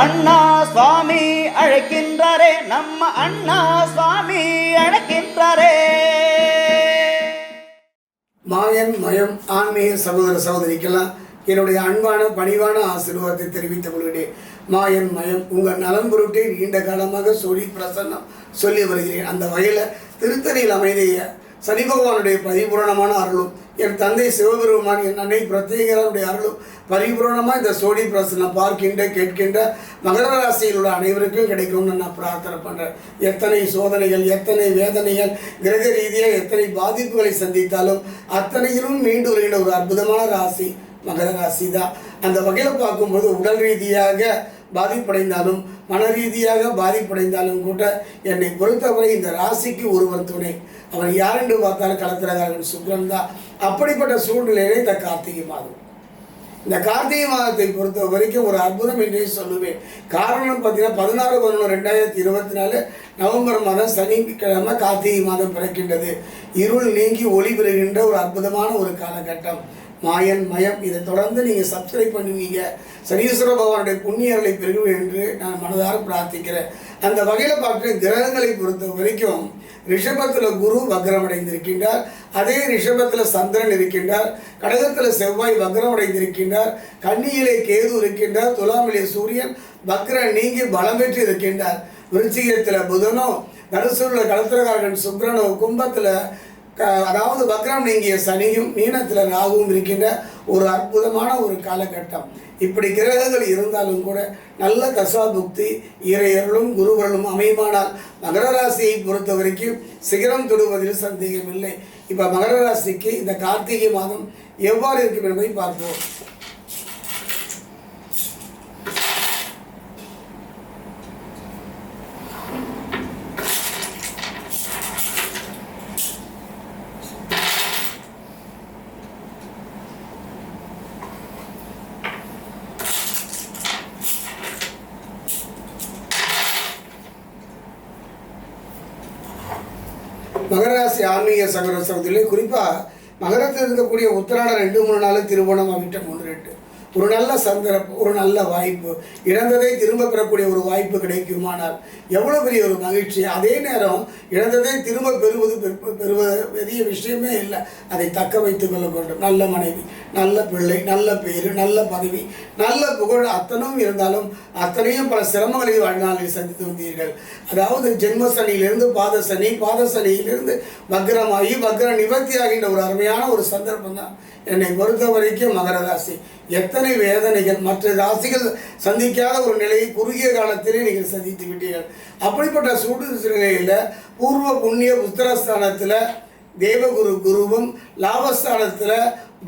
அண்ணா சுவாமி அழைக்கின்றாரே நம்ம அண்ணா சுவாமி அழைக்கின்றாரே. மாயன் மயம் ஆன்மீக சகோதர சகோதரிக்கெல்லாம் என்னுடைய அன்பான பணிவான ஆசீர்வாதத்தை தெரிவித்துக் கொள்கிறேன். மாயன் மயம் உங்கள் நலம் பொருட்டை நீண்ட காலமாக சொல்லி பிரசன்னம் சொல்லி வருகிறேன். அந்த வகையில் திருத்தணியில் அமைதியை சனி பகவானுடைய பரிபூரணமான அருளும் என் தந்தை சிவபெருமான் என் அன்னை பிரத்யேகருடைய அருளும் பரிபூரணமாக இந்த சோடி பிரசனை பார்க்கின்ற கேட்கின்ற மகர ராசியில் உள்ள அனைவருக்கும் கிடைக்கும்னு நான் பிரார்த்தனை பண்ணுறேன் எத்தனை சோதனைகள் எத்தனை வேதனைகள் கிரக ரீதியாக எத்தனை பாதிப்புகளை சந்தித்தாலும் அத்தனையிலும் மீண்டு வருகின்ற ஒரு அற்புதமான ராசி மகர ராசி தான் அந்த வகையில் பார்க்கும்போது உடல் ரீதியாக பாதிப்படைந்தாலும் மன ரீதியாக பாதிப்படைந்தாலும் கூட என்னை பொறுத்தவரை இந்த ராசிக்கு ஒருவர் துணை. அவன் யார் என்று பார்த்தாலும் கலத்திரகாரன் சுக்ரன் தான். அப்படிப்பட்ட சூழ்நிலையிலே இந்த கார்த்திகை மாதம். இந்த கார்த்திகை மாதத்தை பொறுத்த வரைக்கும் ஒரு அற்புதம் என்றே சொல்லுவேன். காரணம் பார்த்தீங்கன்னா பதினாறு பதினொன்று ரெண்டாயிரத்தி இருபத்தி நாலு நவம்பர் மாதம் சனிக்கிழமை கார்த்திகை மாதம் பிறக்கின்றது. இருள் நீங்கி ஒளி பெறுகின்ற ஒரு அற்புதமான ஒரு காலகட்டம். மாயன் மயம் இதை தொடர்ந்து நீங்கள் சப்ஸ்கிரைப் பண்ணுவீங்க. சனீஸ்வர பகவானுடைய புண்ணியர்களை பெறுவேன் என்று நான் மனதார பிரார்த்திக்கிறேன். அந்த வகையில் பார்க்குற கிரகங்களை பொறுத்த வரைக்கும் ரிஷபத்தில் குரு வக்ரமடைந்திருக்கின்றார். அதே ரிஷபத்தில் சந்திரன் இருக்கின்றார். கடகத்தில் செவ்வாய் வக்ரமடைந்திருக்கின்றார். கன்னியிலே கேது இருக்கின்றார். துலாமிலே சூரியன் வக்ரன் நீங்கி பலம் பெற்று இருக்கின்றார். விருச்சிகத்தில் புதனோ தனுசூரில் கடத்திரகாரகன் சுக்கிரனோ கும்பத்தில் அதாவது வக்ரம் நீங்கிய சனியும் மீனத்தில் ராகுவும் இருக்கின்ற ஒரு அற்புதமான ஒரு காலகட்டம். இப்படி கிரகங்கள் இருந்தாலும் கூட நல்ல தசா புக்தி இறையர்களும் குருவர்களும் அமையுமானால் மகர ராசியை பொறுத்த வரைக்கும் சிகரம் தொடுவதில் சந்தேகம் இல்லை இப்போ மகர ராசிக்கு இந்த கார்த்திகை மாதம் எவ்வாறு இருக்கும் என்பதை பார்ப்போம். மகராசி ஆன்மீக சகோதர சகோதரிலே குறிப்பாக மகரத்தில் இருக்கக்கூடிய உத்திராட ரெண்டு மூணு நாள் திருவோணம் அவிட்டம் ஒன்று ரெண்டு. ஒரு நல்ல சந்தர்ப்பம் ஒரு நல்ல வாய்ப்பு. இழந்ததை திரும்ப பெறக்கூடிய ஒரு வாய்ப்பு கிடைக்குமானால் எவ்வளோ பெரிய ஒரு மகிழ்ச்சி. அதே நேரம் இழந்ததை திரும்ப பெறுவது பெறு- பெறுவது பெரிய விஷயமே இல்லை. அதை தக்க வைத்துக் கொள்ள வேண்டும். நல்ல மனைவி நல்ல பிள்ளை நல்ல பேர் நல்ல பதவி நல்ல புகழ் அத்தனும் இருந்தாலும் அத்தனையும் பல சிரமங்களை வாழ்நாளில் சந்தித்து வந்தீர்கள். அதாவது ஜென்ம சனியிலிருந்து பாத சனி பாத சனியிலிருந்து வக்ரமாகி வக்ர நிவர்த்தி ஆகின்ற ஒரு அருமையான ஒரு சந்தர்ப்பம் தான் என்னை பொறுத்த வரைக்கும் மகர ராசி. எத்தனை வேதனைகள் மற்ற ராசிகள் சந்திக்காத ஒரு நிலையை குறுகிய காலத்திலே நீங்கள் சந்தித்து விட்டீர்கள். அப்படிப்பட்ட சூடு சூழ்நிலையில் பூர்வ புண்ணிய உத்தரஸ்தானத்தில் தேவகுரு குருவும் லாபஸ்தானத்தில்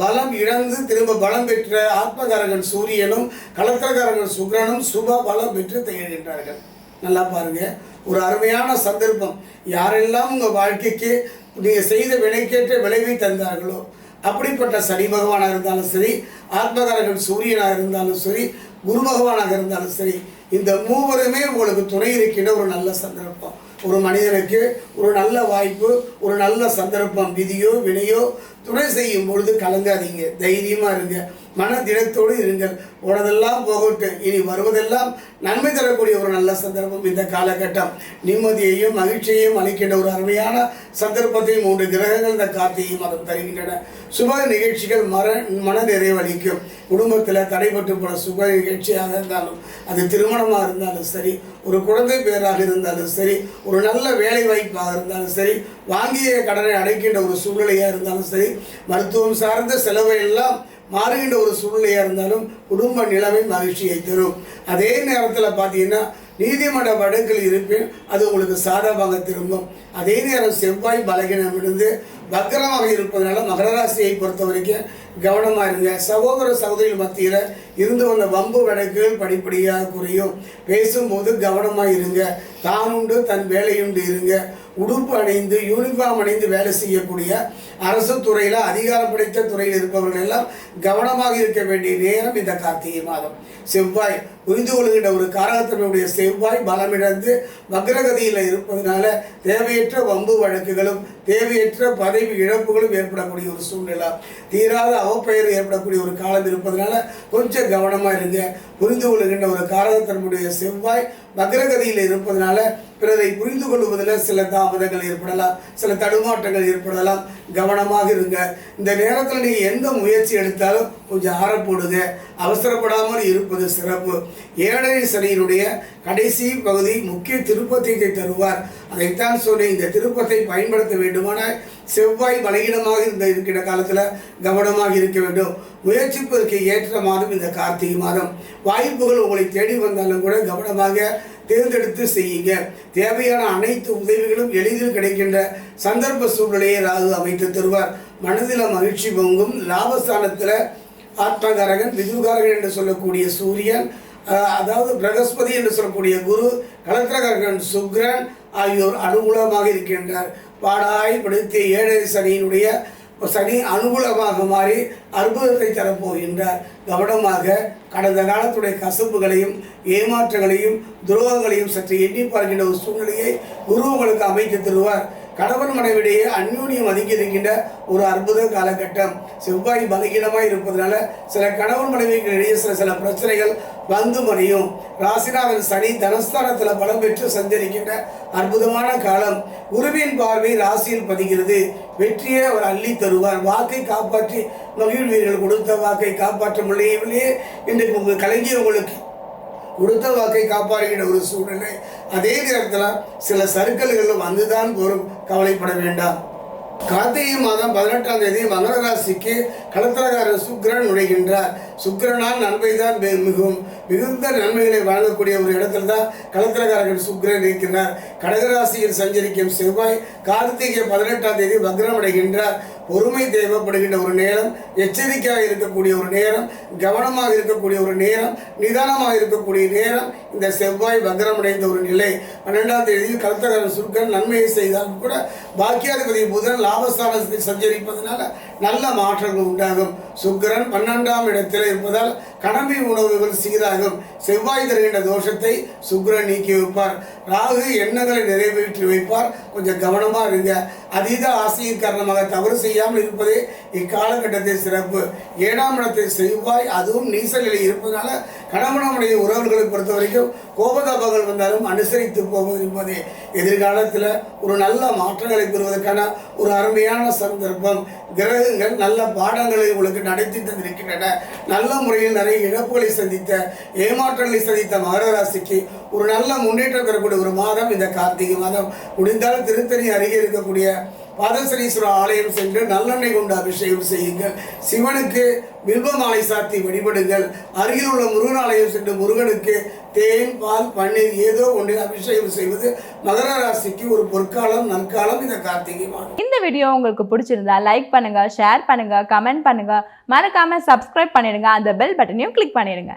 பலம் இழந்து திரும்ப பலம் பெற்ற ஆத்மகாரகன் சூரியனும் கலத்திரகாரகன் சுக்ரனும் சுப பலம் பெற்று திகழ்கின்றார்கள். நல்லா பாருங்கள் ஒரு அருமையான சந்தர்ப்பம். யாரெல்லாம் உங்கள் வாழ்க்கைக்கு நீங்கள் செய்த வினைக்கேற்ற விளைவை தந்தார்களோ அப்படிப்பட்ட சனி பகவானாக இருந்தாலும் சரி ஆத்மகாரகன் சூரியனாக இருந்தாலும் சரி குரு பகவானாக இருந்தாலும் சரி இந்த மூவருமே உங்களுக்கு துணை இருக்கின்ற ஒரு நல்ல சந்தர்ப்பம். ஒரு மனிதனுக்கு ஒரு நல்ல வாய்ப்பு ஒரு நல்ல சந்தர்ப்பம் விதியோ வினையோ துணை செய்யும் பொழுது கலங்காதீங்க. தைரியமாக இருங்க. மன திடத்தோடு இருங்கள். போனதெல்லாம் போகட்டும். இனி வருவதெல்லாம் நன்மை தரக்கூடிய ஒரு நல்ல சந்தர்ப்பம் இந்த காலகட்டம். நிம்மதியையும் மகிழ்ச்சியையும் அளிக்கின்ற ஒரு அருமையான சந்தர்ப்பத்தையும் மூன்று கிரகங்கள் இந்த காத்தையும் மாதம் தருகின்றன. சுப நிகழ்ச்சிகள் மர மன நிறைவளிக்கும். குடும்பத்தில் தடைபட்டு போன சுப நிகழ்ச்சியாக இருந்தாலும் அது திருமணமாக இருந்தாலும் சரி ஒரு குழந்தை பேராக இருந்தாலும் சரி ஒரு நல்ல வேலை வாய்ப்பாக இருந்தாலும் சரி வாங்கிய கடனை அடைக்கின்ற ஒரு சூழ்நிலையாக இருந்தாலும் சரி மருத்துவம் சார்ந்த செலவை எல்லாம் மாறுகின்ற ஒரு சூழ்நிலையாக இருந்தாலும் குடும்ப நிலைமை மகிழ்ச்சியை தரும். அதே நேரத்தில் பார்த்தீங்கன்னா நீதிமன்ற வழக்கில் இருப்பேன் அது உங்களுக்கு சாதகமாக திரும்பும். அதே நேரம் செவ்வாய் பலகீனம் இருந்து வக்கரமாக இருப்பதனால மகர ராசியை பொறுத்த வரைக்கும் கவனமாக இருங்க. சகோதர சகோதரிகள் மத்தியில் இருந்து வந்த வம்பு வழக்குகள் படிப்படியாக குறையும். பேசும்போது கவனமாக இருங்க. தான் உண்டு தன் வேலையுண்டு இருங்க. உடுப்பு அணிந்து யூனிஃபார்ம் அணிந்து வேலை செய்யக்கூடிய அரசு துறையில் அதிகாரம் படைத்த துறையில் இருப்பவர்கள் எல்லாம் கவனமாக இருக்க வேண்டிய நேரம் இந்த கார்த்திகை மாதம். செவ்வாய் புரிந்து கொள்கின்ற ஒரு காரகத்தன்மையுடைய செவ்வாய் பலமிழந்து வக்ரகதியில் இருப்பதனால தேவையற்ற வம்பு வழக்குகளும் தேவையற்ற பதவி இழப்புகளும் ஏற்படக்கூடிய ஒரு சூழ்நிலை. தீராத அவப்பெயர் ஏற்படக்கூடிய ஒரு காலம் இருப்பதனால கொஞ்சம் கவனமாக இருங்க. புரிந்து கொள்கின்ற ஒரு காரகத்தன்மையுடைய செவ்வாய் மகரகதியில் இருப்பதனால பிறரை புரிந்து கொள்வதில் சில தாமதங்கள் ஏற்படலாம் சில தடுமாற்றங்கள் ஏற்படலாம். கவனமாக இருங்க. இந்த நேரத்தில் நீங்கள் எந்த முயற்சி எடுத்தாலும் கொஞ்சம் ஆறப்போடுங்க அவசரப்படாமல் இருப்பது சிறப்பு. ஏழரை சனியினுடைய கடைசி பகுதி முக்கிய திருப்பத்தை தருவார். அதைத்தான் சொல்லி இந்த திருப்பத்தை பயன்படுத்த வேண்டுமானால் செவ்வாய் பலகீனமாக இருந்த இருக்கிற காலத்தில் கவனமாக இருக்க வேண்டும். முயற்சிப்பதற்கு ஏற்ற மாதம் இந்த கார்த்திகை மாதம். வாய்ப்புகள் உங்களை தேடி வந்தாலும் கூட கவனமாக தேர்ந்தெடுத்து செய்யுங்க. தேவையான அனைத்து உதவிகளும் எளிதில் கிடைக்கின்ற சந்தர்ப்ப சூழ்நிலையை ராகு அமைத்து தருவார். மனதில் மகிழ்ச்சி பொங்கும். லாபஸ்தானத்தில் ஆத்மகாரகன் விதுகாரகன் என்று சொல்லக்கூடிய சூரியன் அதாவது பிரகஸ்பதி என்று சொல்லக்கூடிய குரு கலத்திரகாரகன் சுக்ரன் ஆகியோர் அனுகூலமாக இருக்கின்றார். பாடாய் படுத்திய ஏழரை சனியினுடைய சனி அனுகூலமாக மாறி அற்புதத்தை தரப்போகின்றார். கவனமாக கடந்த காலத்துடைய கசப்புகளையும் ஏமாற்றங்களையும் துரோகங்களையும் சற்று எண்ணி பார்க்கின்ற ஒரு சூழ்நிலையை குரு உங்களுக்கு அமைத்து தருவார். கணவன் மனைவிடையே அந்யூனியம் அதிகரிக்கின்ற இருக்கின்ற ஒரு அற்புத காலகட்டம். செவ்வாய் பலகீனமாக இருப்பதனால சில கணவன் மனைவிகளிடையே சில சில பிரச்சனைகள் வந்து மணியும் ராசிநாதன் சனி தனஸ்தானத்தில் பலம் பெற்று சஞ்சரிக்கின்ற அற்புதமான காலம். குருவின் பார்வை ராசியில் பதிகிறது. வெற்றியை அவர் அள்ளி தருவார். வாக்கை காப்பாற்றி மகிழ்வீர்கள். கொடுத்த வாக்கை காப்பாற்ற முடியவில்லையே. இன்றைக்கு உங்கள் கலைஞர் உங்களுக்கு கொடுத்த வாக்கை காப்பாறுகிற ஒரு சூழ்நிலை அதே நேரத்தில் சில சறுக்கல்களும் வந்துதான் போரும் கவலைப்பட வேண்டாம். கார்த்திகை மாதம் பதினெட்டாம் தேதி மகர ராசிக்கு களத்திரகாரர் சுக்கிரன் நுழைகின்றார். சுக்கரனால் நன்மை தான் மிகவும் மிகுந்த நன்மைகளை வழங்கக்கூடிய ஒரு இடத்துல தான் கடத்தலகாரர்கள் சுக்கிரன் இருக்கிறார். கடகராசியில் சஞ்சரிக்கும் செவ்வாய் கார்த்திகை பதினெட்டாம் தேதி வக்ரம் அடைகின்றார் பொறுமை தேவைப்படுகின்ற ஒரு நேரம் எச்சரிக்கையாக இருக்கக்கூடிய ஒரு நேரம் கவனமாக இருக்கக்கூடிய ஒரு நேரம் நிதானமாக இருக்கக்கூடிய நேரம் இந்த செவ்வாய் வக்ரமடைந்த ஒரு நிலை. பன்னெண்டாம் தேதியில் கலத்தகரன் சுருக்கன் நன்மையை செய்தாலும் கூட பாக்கியாதிபதி புதன் லாபஸ்தானத்தில் சஞ்சரிப்பதனால நல்ல மாற்றங்கள் உண்டாகும். சுக்கிரன் பன்னெண்டாம் இடத்தில் இருப்பதால் கடமை உணவுகள் சீராகும். செவ்வாய் தருகின்ற தோஷத்தை சுக்கிரன் நீக்கி வைப்பார். ராகு எண்ணங்களை நிறைவேற்றி வைப்பார். கொஞ்சம் கவனமாக இருங்க. அதீத ஆசையின் காரணமாக தவறு செய்யாமல் இருப்பதே இக்காலகட்டத்தில் சிறப்பு. ஏழாம் இடத்தை செவ்வாய் அதுவும் நீசலில் இருப்பதனால கணவனுடைய உறவுகளை பொறுத்த வரைக்கும் கோபதாபங்கள் வந்தாலும் அனுசரித்து போவது என்பதே எதிர்காலத்தில் ஒரு நல்ல மாற்றங்களை பெறுவதற்கான ஒரு அருமையான சந்தர்ப்பம். கிரகங்கள் நல்ல பாடங்களை உங்களுக்கு நடத்தி தந்திருக்கின்றன. நல்ல முறையில் நிறைய இழப்புகளை சந்தித்த ஏமாற்றங்களை சந்தித்த மகர ராசிக்கு ஒரு நல்ல முன்னேற்றம் தரக்கூடிய ஒரு மாதம் இந்த கார்த்திகை மாதம். முடிந்தால் திருத்தணி அருகே இருக்கக்கூடிய பாதசனீஸ்வரர் ஆலயம் சென்று நல்லெண்ணெய் கொண்டு அபிஷேகம் செய்யுங்கள். சிவனுக்கு வில்வ மாலை சாத்தி வழிபடுங்கள். அருகில் உள்ள முருகன் ஆலயம் சென்று முருகனுக்கு தேன் பால் பன்னீர் ஏதோ ஒன்றில் அபிஷேகம் செய்வது மகர ராசிக்கு ஒரு பொற்காலம் நற்காலம் இந்த கார்த்திகை மாதம். இந்த வீடியோ உங்களுக்கு பிடிச்சிருந்தா லைக் பண்ணுங்க ஷேர் பண்ணுங்க கமெண்ட் பண்ணுங்க. மறக்காம சப்ஸ்கிரைப் பண்ணிடுங்க. அந்த பெல் பட்டனையும் கிளிக் பண்ணிடுங்க.